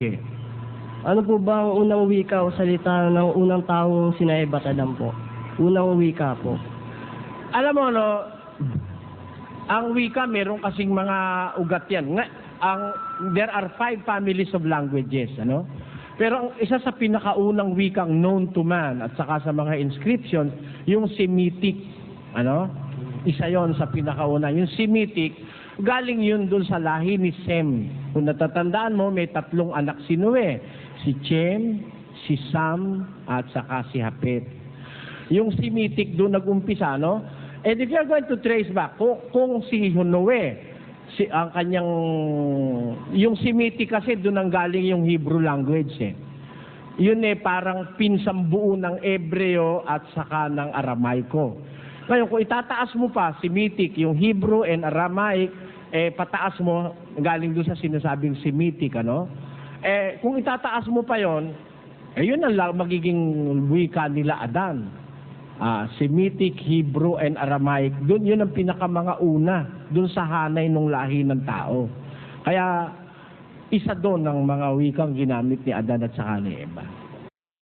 Okay. Ano po ba ang unang wika o salita ng unang taong sinaibat Adam po? Unang wika po. Alam mo, no, ang wika, meron kasing mga ugat yan. Nga, ang, there are five families of languages, ano? Pero ang isa sa pinakaunang wikang known to man at saka sa mga inscriptions, yung Semitic, ano? Isa yon sa pinakauna. Yung Semitic, galing yun dun sa lahi ni Sem. Kung natatandaan mo, may tatlong anak si Noe. Si Chem, si Sam, at saka si Hapet. Yung Semitic doon nag-umpisa, no? And if you're going to trace back, kung, kung si Noe, si, ang kanyang, yung Semitic kasi doon ang galing yung Hebrew language eh. Yun eh, parang pinsambuo ng Ebreo at saka ng Aramaiko. Ngayon, kung itataas mo pa, Semitic, yung Hebrew and Aramaic, eh, pataas mo, galing doon sa sinasabing Semitic, ano? Eh, kung itataas mo pa yon, eh, yun ang magiging wika nila Adan. Ah, Semitic, Hebrew, and Aramaic. Doon yun ang pinakamanga una doon sa hanay ng lahi ng tao. Kaya isa doon ang mga wikang ginamit ni Adan at saka ni Eva.